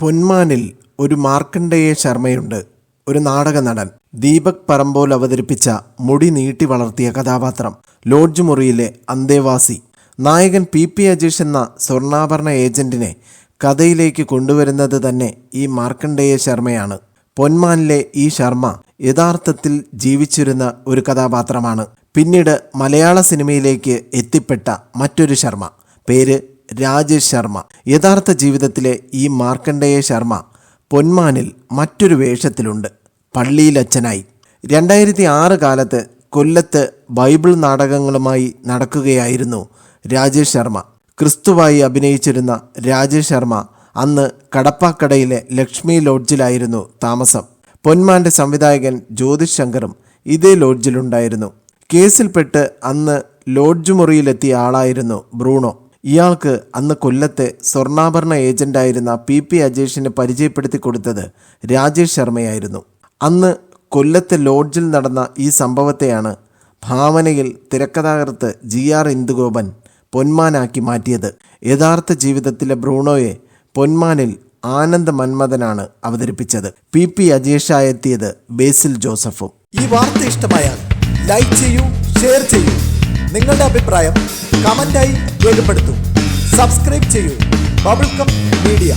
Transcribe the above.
പൊന്മാനിൽ ഒരു മാർക്കണ്ഡേയ ശർമ്മയുണ്ട് ഒരു നാടക നടൻ. ദീപക് പറമ്പോൽ അവതരിപ്പിച്ച മുടി നീട്ടി വളർത്തിയ കഥാപാത്രം ലോഡ്ജ് മുറിയിലെ അന്തേവാസി. നായകൻ പി പി അജീഷ് എന്ന സ്വർണാഭരണ ഏജന്റിനെ കഥയിലേക്ക് കൊണ്ടുവരുന്നത് തന്നെ ഈ മാർക്കണ്ഡേയ ശർമ്മയാണ്. പൊന്മാനിലെ ഈ ശർമ്മ യഥാർത്ഥത്തിൽ ജീവിച്ചിരുന്ന ഒരു കഥാപാത്രമാണ്. പിന്നീട് മലയാള സിനിമയിലേക്ക് എത്തിപ്പെട്ട മറ്റൊരു ശർമ്മ. പേര് രാജേഷ് ശർമ്മ. യഥാർത്ഥ ജീവിതത്തിലെ ഈ മാർക്കണ്ഡേയ ശർമ്മ പൊന്മാനിൽ മറ്റൊരു വേഷത്തിലുണ്ട്. പള്ളിയിലച്ഛനായി രണ്ടായിരത്തി ആറ് കാലത്ത് കൊല്ലത്ത് ബൈബിൾ നാടകങ്ങളുമായി നടക്കുകയായിരുന്നു രാജേഷ് ശർമ്മ. ക്രിസ്തുവായി അഭിനയിച്ചിരുന്ന രാജേഷ് ശർമ്മ അന്ന് കടപ്പാക്കടയിലെ ലക്ഷ്മി ലോഡ്ജിലായിരുന്നു താമസം. പൊന്മാന്റെ സംവിധായകൻ ജ്യോതിഷ് ശങ്കറും ഇതേ ലോഡ്ജിലുണ്ടായിരുന്നു. കേസിൽപ്പെട്ട് അന്ന് ലോഡ്ജ് മുറിയിലെത്തിയ ആളായിരുന്നു ബ്രൂണോ. ഇയാൾക്ക് അന്ന് കൊല്ലത്തെ സ്വർണാഭരണ ഏജന്റായിരുന്ന പി പി അജേഷിനെ പരിചയപ്പെടുത്തി കൊടുത്തത് രാജേഷ് ശർമ്മയായിരുന്നു. അന്ന് കൊല്ലത്തെ ലോഡ്ജിൽ നടന്ന ഈ സംഭവത്തെയാണ് ഭാവനയിൽ തിരക്കഥാകൃത്ത് ജി ആർ ഇന്ദുഗോപൻ പൊന്മാനാക്കി മാറ്റിയത്. യഥാർത്ഥ ജീവിതത്തിലെ ബ്രൂണോയെ പൊന്മാനിൽ ആനന്ദ മന്മഥനാണ് അവതരിപ്പിച്ചത്. പി പി അജേഷായെത്തിയത് ബേസിൽ ജോസഫും. ഈ വാർത്ത ഇഷ്ടമായാൽ ലൈക്ക് ചെയ്യൂ ഷെയർ ചെയ്യൂ. നിങ്ങളുടെ അഭിപ്രായം കമന്റായി രേഖപ്പെടുത്തൂ സബ്സ്ക്രൈബ് ചെയ്യൂ. Bubble cup media